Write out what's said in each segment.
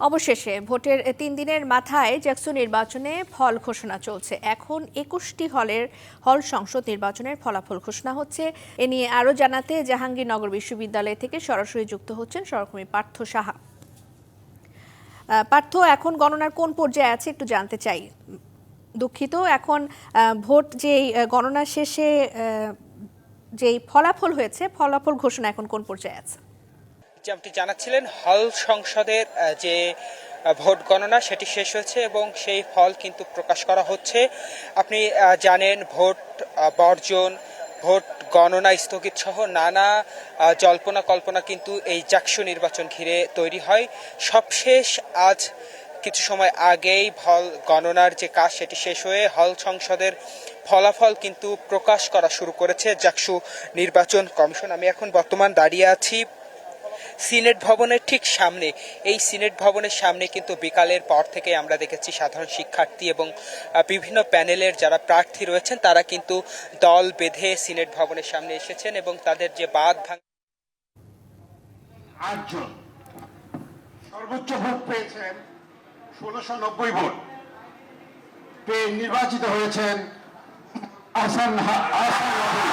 অবশেষে ভোটের তিন দিনের মাথায় জ্যাকসন নির্বাচনে ফল ঘোষণা চলছে। এখন একুশটি হলের হল সংসদ নির্বাচনের ফলাফল ঘোষণা হচ্ছে। এ নিয়ে আরও জানাতে জাহাঙ্গীরনগর বিশ্ববিদ্যালয় থেকে সরাসরি যুক্ত হচ্ছেন সহকর্মী পার্থ সাহা। পার্থ এখন গণনার কোন পর্যায়ে আছে একটু জানতে চাই। দুঃখিত এখন ভোট যেই আহ, গণনা শেষে যেই ফলাফল হয়েছে ফলাফল ঘোষণা এখন কোন পর্যায়ে আছে? যেমনটি জানাচ্ছিলেন, হল সংসদের যে ভোট গণনা সেটি শেষ হয়েছে এবং সেই ফল কিন্তু প্রকাশ করা হচ্ছে। আপনি জানেন ভোট বর্জন, ভোট গণনা স্থগিত সহ নানা জল্পনা কল্পনা কিন্তু এই জাকসু নির্বাচন ঘিরে তৈরি হয়। সবশেষ আজ কিছু সময় আগেই ফল গণনার যে কাজ সেটি শেষ হয়ে হল সংসদের ফলাফল কিন্তু প্রকাশ করা শুরু করেছে জাকসু নির্বাচন কমিশন। আমি এখন বর্তমান দাঁড়িয়ে আছি সিনেট ভবনের ঠিক সামনে। এই সিনেট ভবনের সামনে কিন্তু বিকালের পর থেকে আমরা দেখেছি সাধারণ শিক্ষার্থী এবং বিভিন্ন প্যানেলের যারা প্রার্থী রয়েছেন, তারা কিন্তু দল বেঁধে সিনেট ভবনের সামনে এসেছেন এবং তাদের যে বাদ ভাঙ আটজন সর্বোচ্চ ভোট পেয়েছেন ষোলোশো নব্বই ভোট। পেয়ে নির্বাচিত হয়েছেন? আসান হা- আহসান নবী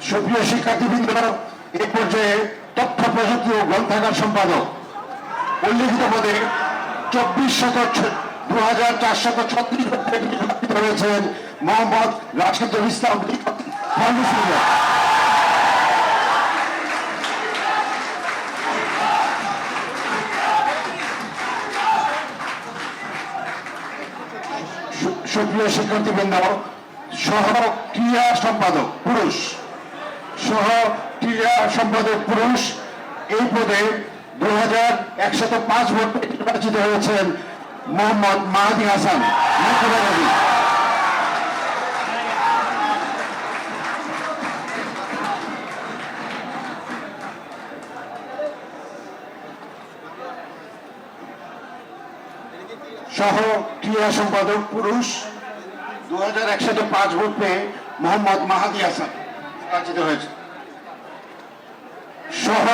সুপ্রিয় শিক্ষার্থীবৃন্দ এই পর্যায়ে তথ্য প্রযুক্তি ও গ্রন্থাগার সম্পাদক উল্লিখিত পদে চব্বিশ শত দু হাজার চারশত ছত্রিশ নির্বাচিত মোহাম্মদ রাশেদুল ইসলাম। সুপ্রিয় শিক্ষার্থীবৃন্দ, সহ ক্রিয়া সম্পাদক পুরুষ, সহ ক্রিয়া সম্পাদক পুরুষ এই পদে নির্বাচিত হয়েছেন মোহাম্মদ মাহাদি হাসান। সহ ক্রিয়া সম্পাদক পুরুষ দু হাজার একশত পাঁচ ভোট পেয়ে মোহাম্মদ মাহাদি হাসান নির্বাচিত হয়েছে সহ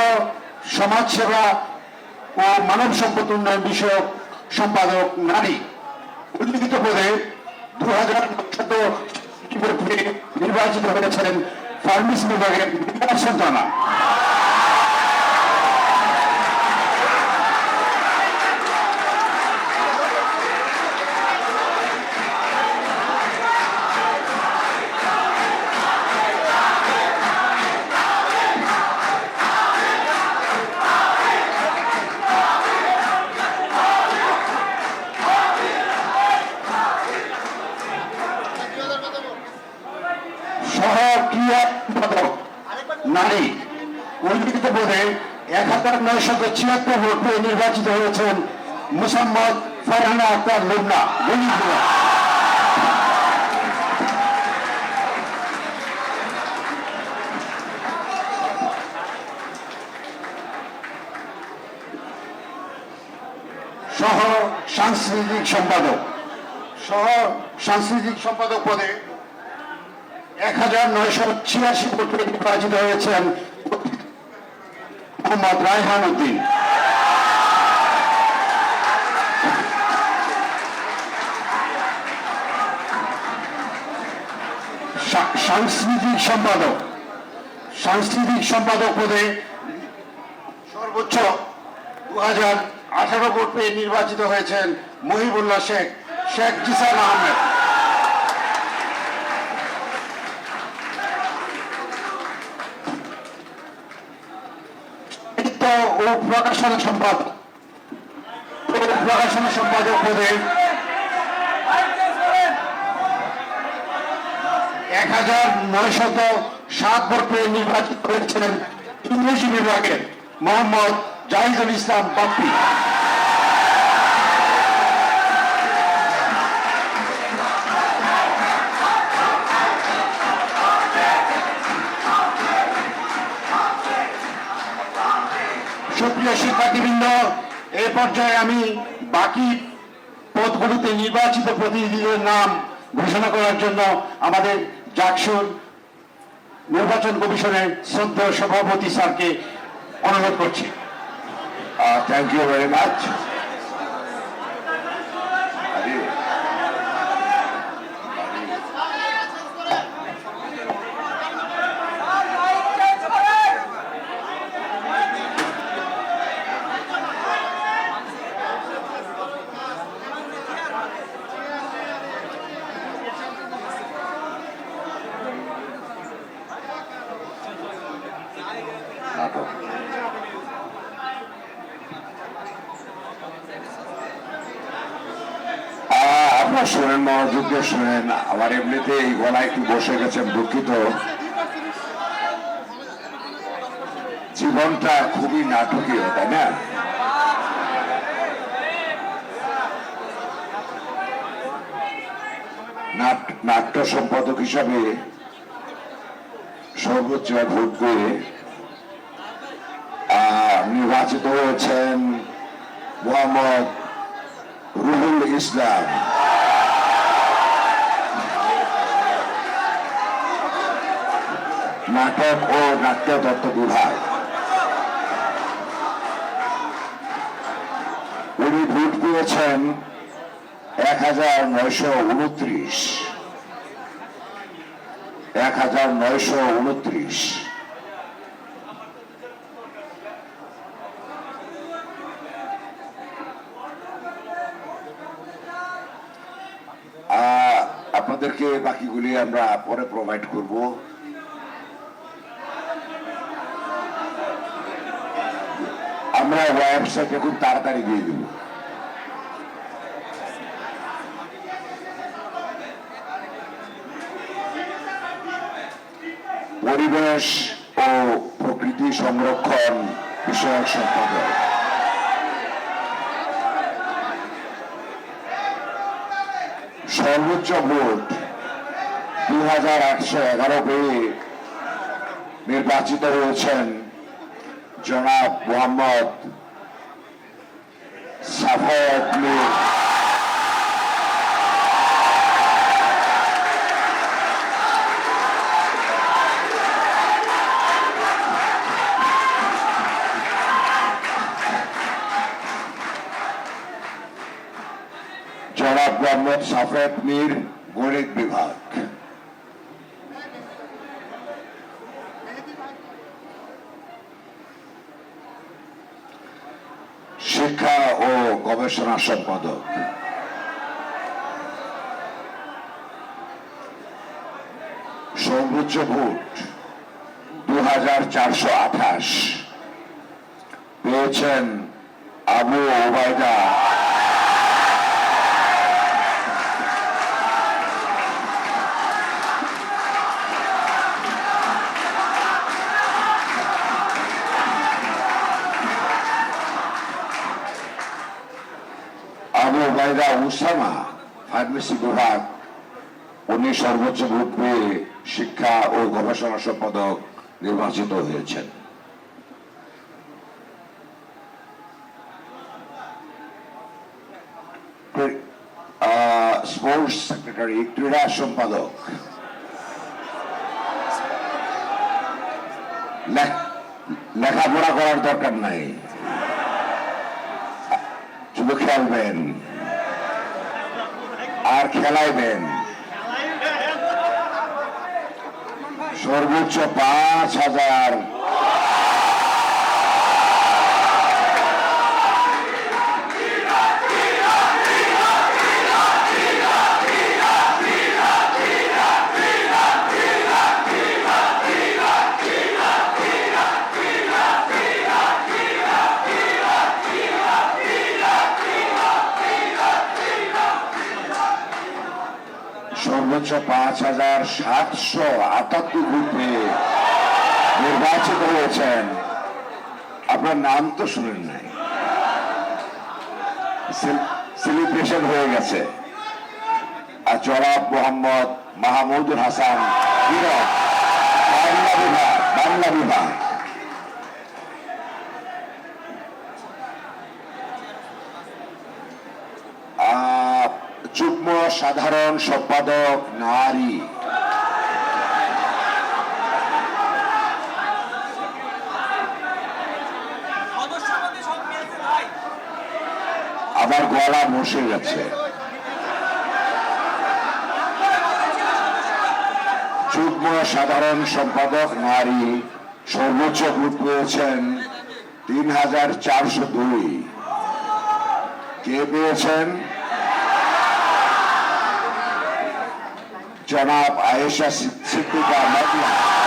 সমাজসেবা ও মানব সম্পদ উন্নয়ন বিষয়ক সম্পাদক নারী উল্লিখিত পদে দু হাজার নির্বাচিত হয়েছেন ফার্মেসি বিভাগের সন্তানা সহ ক্রিয়া সম্পাদক নারী উল্লিখিত পদে এক হাজার নয়শত ছিয়াত্তর ভোট পেয়ে নির্বাচিত হয়েছেন মুসাম্মদ ফারহানা আক্তার লুবনা সহ সাংস্কৃতিক সম্পাদক। সহ সাংস্কৃতিক সম্পাদক পদে এক হাজার নয়শো ছিয়াশি ভোটে হয়েছেন মোহাম্মদ রায়হান উদ্দিন। সাংস্কৃতিক সম্পাদক সাংস্কৃতিক সম্পাদক পদে সর্বোচ্চ দু হাজার আঠারো ভোট পেয়ে নির্বাচিত হয়েছেন মহিবুল্লাহ শেখ শেখ জিসান আহমেদ। প্রকাশনা সম্পাদক প্রকাশনা সম্পাদক পদে এক হাজার নয়শত সাত বছরে নির্বাচিত হয়েছিলেন ইংরেজি বিভাগের মোহাম্মদ জাহিদুল ইসলাম বাপ্পি। শিক্ষার্থীবৃন্দ এ পর্যায়ে আমি বাকি পদগুলিতে নির্বাচিত প্রতিনিধিদের নাম ঘোষণা করার জন্য আমাদের জাকসুর নির্বাচন কমিশনের শ্রদ্ধেয় সভাপতি স্যারকে অনুরোধ করছি। থ্যাংক ইউ ভেরি মাচ আপনার শোনেন মনোযোগ দিয়ে শোনেন। আমার এমনিতে এই গলা একটু বসে গেছে দুঃখিত। জীবনটা খুবই নাটকীয়, তাই না? নাট- নাট্য সম্পাদক হিসাবে সর্বোচ্চ ভোট করে নির্বাচিত হয়েছেন মোহাম্মদ রুহুল ইসলাম। নাটক ও নাট্য তত্ত্ব বিভাগ উনি ভোট পেয়েছেন এক হাজার নয়শো উনত্রিশ। এক হাজার নয়শো উনত্রিশ। আপনাদেরকে বাকিগুলি আমরা পরে প্রোভাইড করব। আমরা ওয়েবসাইটে খুব তাড়াতাড়ি দিয়ে দেব পরিবেশ ও প্রকৃতি সংরক্ষণ বিষয়ক সম্পাদক। সর্বোচ্চ ভোট দুই হাজার আটশো এগারো পেয়ে নির্বাচিত হয়েছেন জনাব মোহাম্মদ সাফায়াত জনাব মোহাম্মদ সাফায়াত মীর গণিত বিভাগ শিক্ষা ও গবেষণা সম্পাদক। সর্বোচ্চ ভোট দু হাজার চারশো আঠাশ। পেয়েছেন আবু ওবায়দা। ওবায়দা উসামা ফার্মেসি বিভাগ, উনি সর্বোচ্চ পেয়ে শিক্ষা ও গবেষণা সম্পাদক নির্বাচিত হয়েছেন। স্পোর্টস সেক্রেটারি ক্রীড়া সম্পাদক। লেখাপড়া করার দরকার নাই। শুধু খেলবেন। আর খেলাইবেন সর্বোচ্চ পাঁচ হাজার সর্বোচ্চ পাঁচ হাজার সাতশো আটাত্তর নির্বাচিত হয়েছেন। আপনার নাম তো শুনেন নাই। সেলিব্রেশন হয়ে গেছে। আর জনাব মোহাম্মদ মাহমুদুল হাসান বাংলা বিভাগ বাংলা বিভাগ আহ, যুগ্ম সাধারণ সম্পাদক নারী। আমার গলা বসে গেছে। যুগ্ম সাধারণ সম্পাদক নারী সর্বোচ্চ ভোট পেয়েছেন তিন হাজার চারশো দুই। কে পেয়েছেন? জনাব আয়েশা সিদ্দিকা মাদলা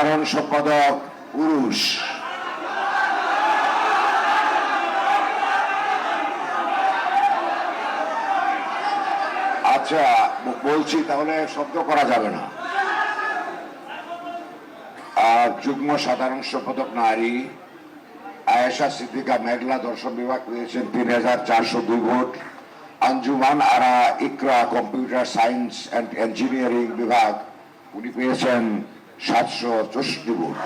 সাধারণ সম্পাদক পুরুষ। আচ্ছা বলছি তাহলে শব্দ করা যাবে না। আর যুগ্ম সাধারণ সম্পাদক নারী, আয়েশা সিদ্দিকা মেঘলা দর্শন বিভাগ পেয়েছেন তিন হাজার চারশো দুই vote. Anjuman Ara Iqra computer science and engineering বিভাগ, উনি পেয়েছেন সাতশো চৌষট্টি ভোট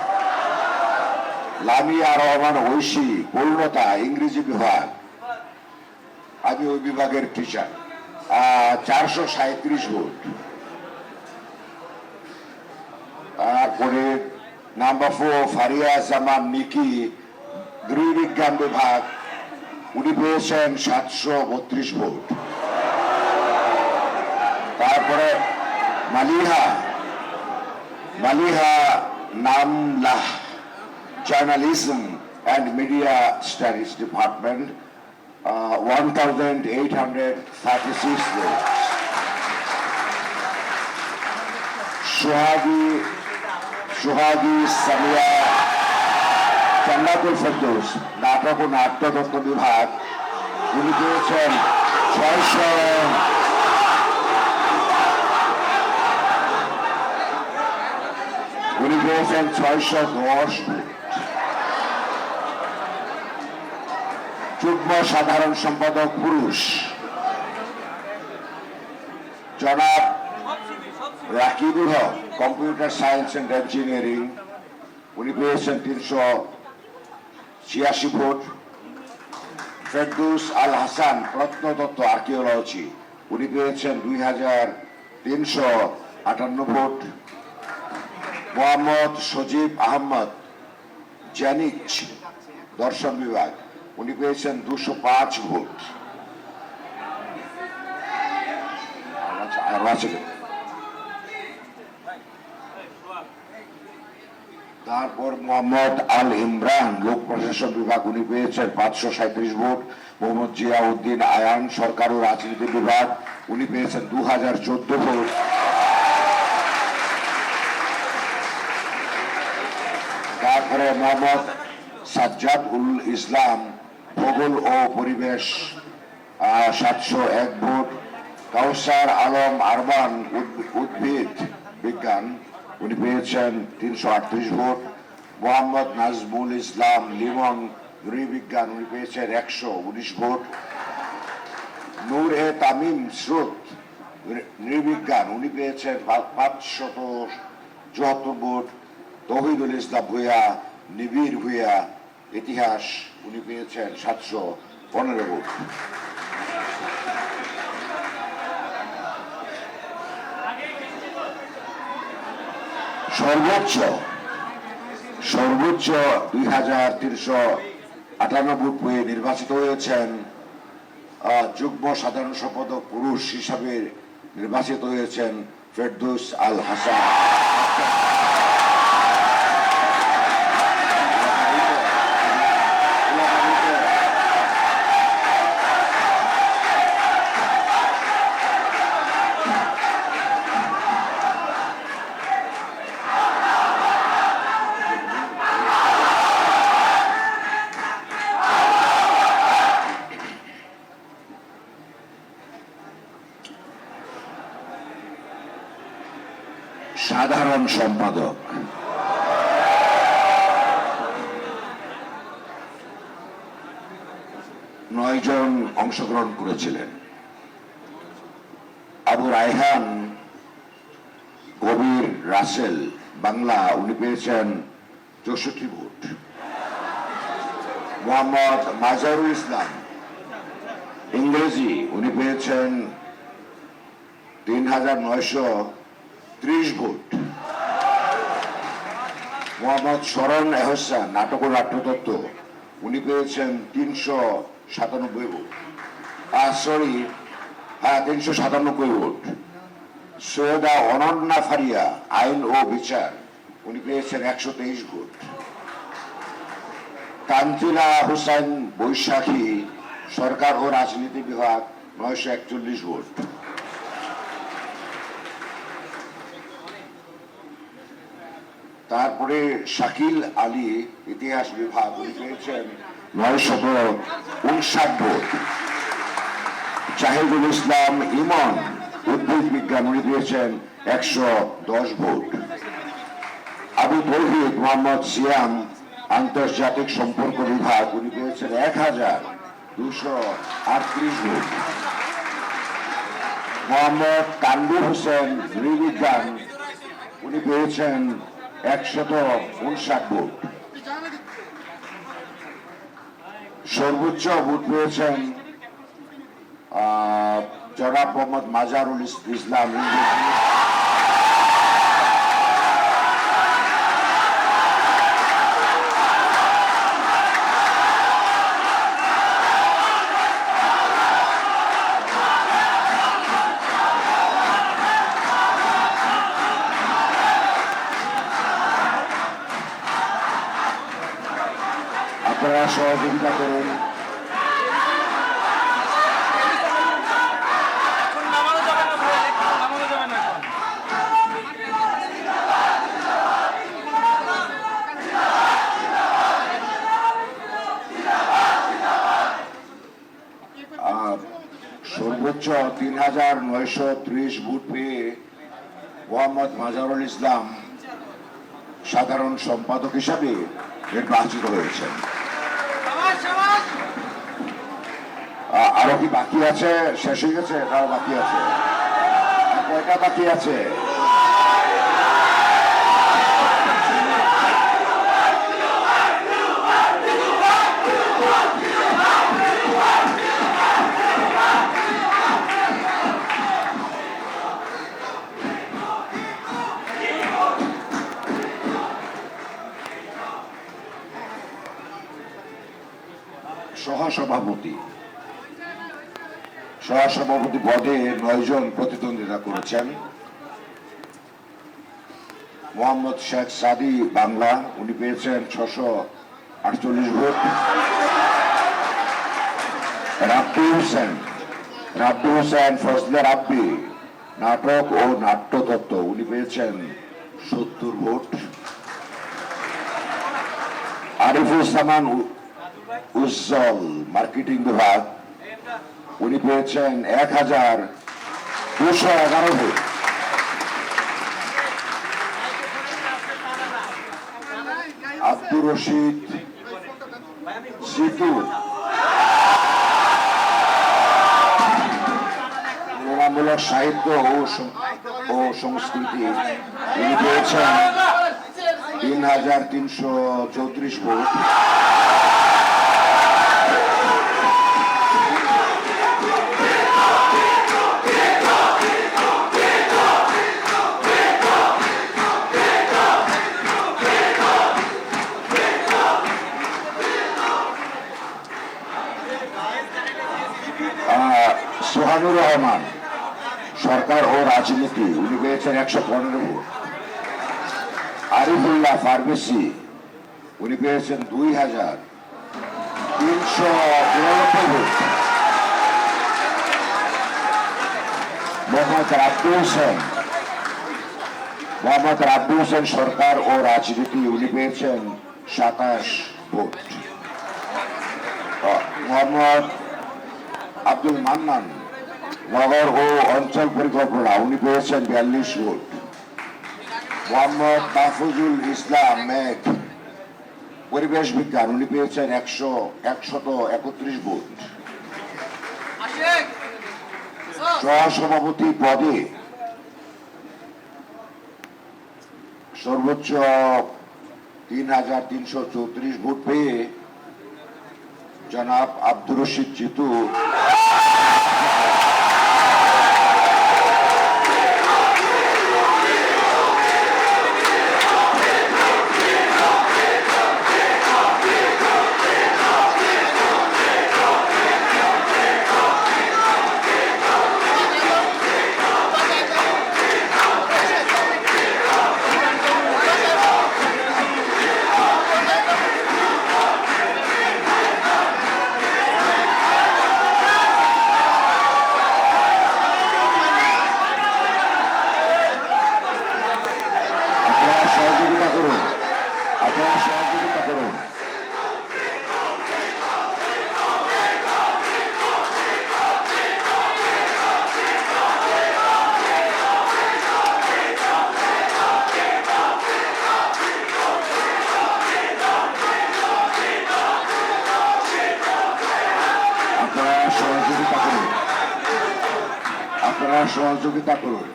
লামিয়া রহমান ঐশী পূর্ণতা ইংরেজি বিভাগ। আমি ওই বিভাগের টিচার চারশো সাঁত্রিশ ভোট তারপরে নাম্বার ফোর ফারিয়া জামান মিকি গৃহবিজ্ঞান বিভাগ। উনি পেয়েছেন সাতশো বত্রিশ ভোট। তারপরে Maliha Maliha Namlah journalism and media studies department one thousand eight hundred thirty six vote Sohagi Sohagi Samia Jannatul Ferdous নাটক ও নাট্যতত্ত্ব বিভাগ উনি পেয়েছেন ছয়শো উনি পেয়েছেন ছয়শো দশ যুগ্ম সাধারণ সম্পাদক পুরুষ। জনাব Rakibul Haque, computer science and engineering. উনি পেয়েছেন তিনশো ছিয়াশি ভোট। ফেরদৌস আল হাসান, প্রত্নতত্ত্ব আর্কিওলজি। উনি পেয়েছেন দুই হাজার তিনশো আটান্ন ভোট। মোহাম্মদ সজীব আহমদ জ্যানিক দর্শন বিভাগ। উনি পেয়েছেন দুশো পাঁচ ভোট? তারপর মোহাম্মদ আল ইমরান, লোক প্রশাসন বিভাগ, উনি পেয়েছেন পাঁচশো সাঁত্রিশ ভোট। মোহাম্মদ জিয়াউদ্দিন আয়ান, সরকার ও রাজনীতি বিভাগ, উনি পেয়েছেন দু হাজার চোদ্দ ভোট। তারপরে মোহাম্মদ সাজ্জাদ উল ইসলাম, ভূগোল ও পরিবেশ সাতশো এক ভোট, কাউসার আলম আরবান উদ- উদ্ভিদ বিজ্ঞান, উনি পেয়েছেন তিনশো আটত্রিশ ভোট। মোহাম্মদ নাজমুল ইসলাম লিমন, নৃবিজ্ঞান, উনি পেয়েছেন একশো উনিশ ভোট। নূর এ তামিম স্রোত নৃবিজ্ঞান, উনি পেয়েছেন পাঁচশত চুয়াত্তর ভোট। তহিদুল ইসলাম ভূয়া নিবির ভূয়া ইতিহাস উনি পেয়েছেন সাতশো পনেরো ভোট সর্বোচ্চ সর্বোচ্চ দুই হাজার তিনশো আটান্ন ভোট পেয়ে নির্বাচিত হয়েছেন যুগ্ম সাধারণ সম্পাদক পুরুষ হিসাবে নির্বাচিত হয়েছেন ফেরদৌস আল হাসান। সম্পাদক। নয় জন অংশগ্রহণ করেছিলেন। আবু রায়হান, কবির রাসেল, বাংলা, উনি পেয়েছেন চৌষট্টি ভোট। মোহাম্মদ মাজারুল ইসলাম, ইংরেজি, উনি পেয়েছেন তিন হাজার নয়শো ত্রিশ ভোট। মোহাম্মদ শরণ এহসান নাটক ও নাট্যতত্ত্ব। উনি পেয়েছেন তিনশো সাতানব্বই ভোট। সরি হ্যাঁ তিনশো সাতানব্বই ভোট। সৈয়দা অনন্যা ফারিয়া, আইন ও বিচার। উনি পেয়েছেন একশো তেইশ ভোট। কান্তিলা হোসেন বৈশাখী, সরকার ও রাজনীতি বিভাগ, নয়শো একচল্লিশ ভোট। তারপরে শাকিল আলী ইতিহাস বিভাগ উনি পেয়েছেন নয় শত উনষাট ভোট। জাহিদুল ইসলাম ইমন উদ্ভিদ বিজ্ঞান উনি পেয়েছেন একশো দশ ভোট। আবু তৌহিদ মোহাম্মদ সিয়াম আন্তর্জাতিক সম্পর্ক বিভাগ উনি পেয়েছেন এক হাজার দুশো আটত্রিশ ভোট। মোহাম্মদ কান্দুর হোসেন নৃবিজ্ঞান উনি পেয়েছেন একশত উনষাট ভোট। সর্বোচ্চ ভোট পেয়েছেন জনাব মোহাম্মদ মাজারুল ইস- ইসলাম ইংরেজি আপনারা সহযোগিতা করুন এখন নামানো যাবে না ভাই এখন নামানো যাবে না এখন আহ, সর্বোচ্চ তিন হাজার নয়শো ত্রিশ ভোট পেয়ে মোহাম্মদ মাজারুল ইসলাম সাধারণ সম্পাদক হিসাবে নির্বাচিত হয়েছেন। আরও কি বাকি আছে? শেষ হয়ে গেছে? তার বাকি আছে। কয়টা বাকি আছে? সহসভাপতি। সহসভাপতি পদে নয়জন প্রতিদ্বন্দ্বিতা করেছেন। মোহাম্মদ শেখ সাদি, বাংলা, উনি পেয়েছেন ছশো আটচল্লিশ ভোট। রাব্বি হোসেন রাব্বি হোসেন, ফজলে রাব্বি, নাটক ও নাট্যতত্ত্ব, উনি পেয়েছেন সত্তর ভোট। আরিফুজ্জামান উ- উজ্জ্বল মার্কেটিং বিভাগ। উনি পেয়েছেন এক হাজার দুশো এগারো ভোট আব্দুর রশিদ জিতু। তুলনামূলক সাহিত্য ও সংস্কৃতি উনি পেয়েছেন তিন হাজার তিনশো চৌত্রিশ ভোট। সোহানুর রহমান, সরকার ও রাজনীতি, উনি পেয়েছেন একশো পনেরো ভোট। আরিফুল্লাহ ফার্মেসি, উনি পেয়েছেন দুই হাজার তিনশো নিরানব্বই ভোট। মোহাম্মদ রাব্দু হোসেন, মোহাম্মদ রাব্দু হোসেন সরকার ও রাজনীতি, উনি পেয়েছেন সাতাশ ভোট। মোহাম্মদ আব্দুল মান্নান নগর ও অঞ্চল পরিকল্পনা, উনি পেয়েছেন বিয়াল্লিশ ভোট। মোহাম্মদ মাহফুজুল ইসলাম মেঘ পরিবেশ বিজ্ঞান, উনি পেয়েছেন একশো, একশত একত্রিশ ভোট। সহসভাপতি পদে সর্বোচ্চ তিন হাজার তিনশো চৌত্রিশ ভোট পেয়ে জনাব আব্দুর রশিদ জিতু। সহযোগিতা করুন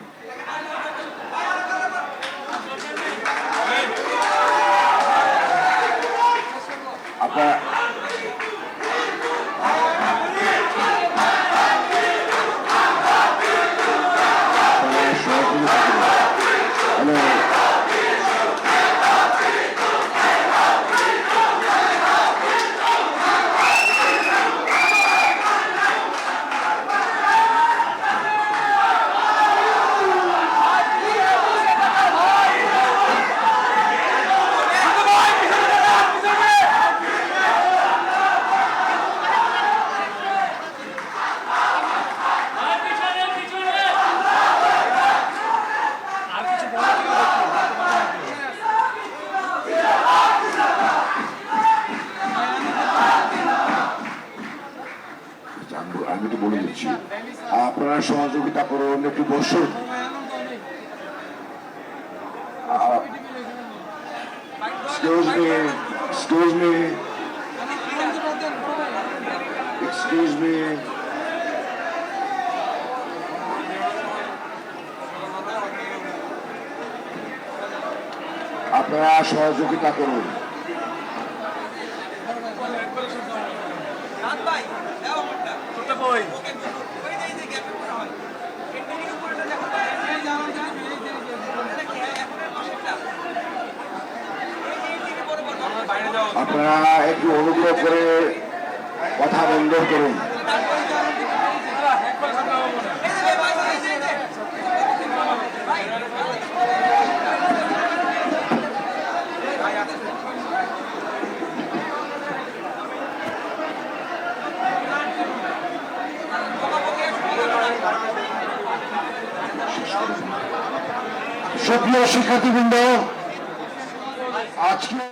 আপনারা আপনারা সহযোগিতা করুন হ্যালো আমি- আমি তো বলে দিচ্ছি আপনারা সহযোগিতা করুন একটু বসুন excuse me excuse me excuse me আপনারা সহযোগিতা করুন। আপনারা একটু অনুগ্রহ করে কথা বন্ধ করুন। সুপ্রিয় শিক্ষার্থীবৃন্দ আজকে